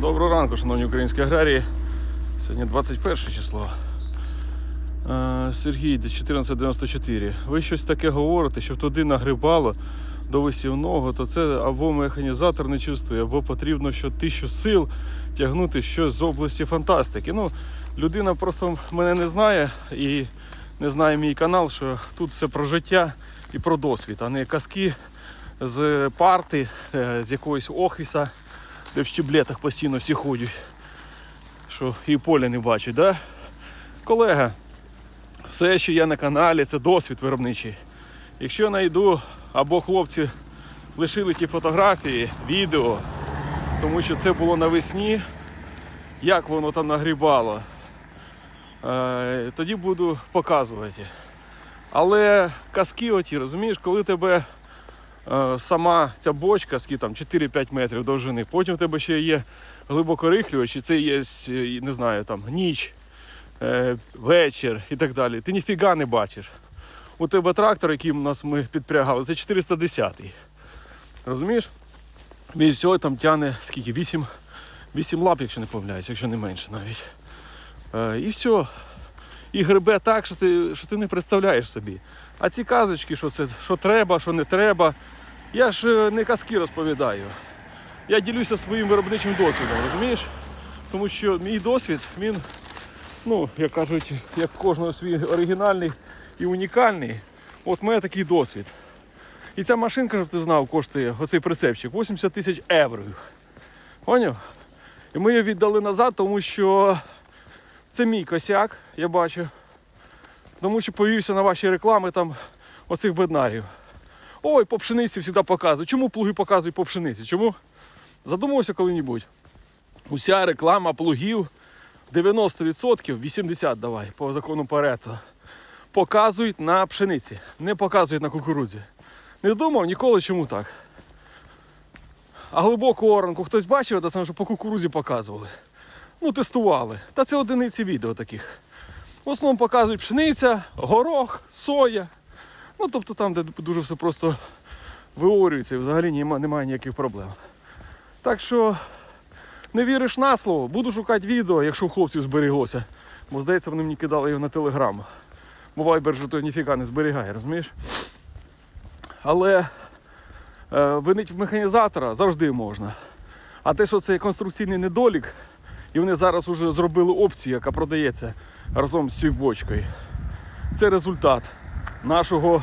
Доброго ранку, шановні українські аграрії. Сьогодні 21 число. Е, Сергій, 1494. Ви щось таке говорите, що туди нагрибало до висівного, то це або механізатор не чувствує, або потрібно що тисячу сил тягнути щось з області фантастики. Ну, людина просто мене не знає і не знає мій канал, що тут все про життя і про досвід, а не казки з парти, е, з якогось офіса, де в щеблетах постійно всі ходять, що і поля не бачать. Да? Колега, все, що є на каналі, це досвід виробничий. Якщо я знайду або хлопці лишили ті фотографії, відео, тому що це було навесні, як воно там нагрібало, е, тоді буду показувати. Але казки оті, розумієш, коли тебе сама ця бочка, скільки там 4-5 метрів довжини, потім в тебе ще є глибокорихлювач, і це є, е, не знаю, там ніч, е, вечір і так далі. Ти ніфіга не бачиш. У тебе трактор, який у нас ми підпрягали, це 410-й. Розумієш? Він всього там тягне скільки? 8, 8 лап, якщо не помиляюсь, якщо не менше навіть. Е, і все. І грибе так, що ти, що ти не представляєш собі. А ці казочки, що це що треба, що не треба. Я ж е, не казки розповідаю. Я ділюся своїм виробничим досвідом, розумієш? Тому що мій досвід, він, ну, як кажуть, як кожного свій оригінальний і унікальний. От в мене такий досвід. І ця машинка, щоб ти знав, коштує оцей прицепчик 80 тисяч євро. Поняв? І ми її віддали назад, тому що це мій косяк, я бачу. Тому що повівся на ваші реклами там оцих беднарів. Ой, по пшениці завжди показують. Чому плуги показують по пшениці? Чому? Задумався коли-небудь. Уся реклама плугів 90%, 80% давай, по закону Парето, показують на пшениці, не показують на кукурудзі. Не думав ніколи, чому так. А глибоку оранку хтось бачив, те саме, що по кукурузі показували. Ну, тестували. Та це одиниці відео таких. В основному показують пшениця, горох, соя. Ну, тобто там, де дуже все просто виорюється і взагалі нема- немає ніяких проблем. Так що не віриш на слово, буду шукати відео, якщо у хлопців зберіглося. Бо здається, вони мені кидали його на телеграм. Бо вайбер же той ніфіга не зберігає, розумієш? Але е, винить в механізатора завжди можна. А те, що це конструкційний недолік, і вони зараз вже зробили опцію, яка продається разом з цією бочкою. Це результат нашого,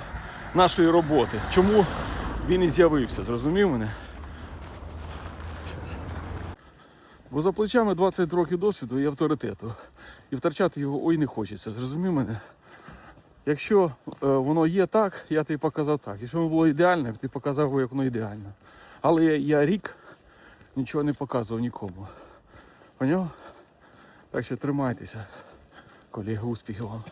нашої роботи. Чому він і з'явився, зрозумів мене? Бо за плечами 20 років досвіду і авторитету. І втрачати його ой не хочеться, зрозумів мене? Якщо е, воно є так, я тобі показав так. Якщо воно було ідеальне, ти показав, як воно ідеально. Але я, я рік нічого не показував нікому. Поняв? Так що тримайтеся, колеги, успіхів вам.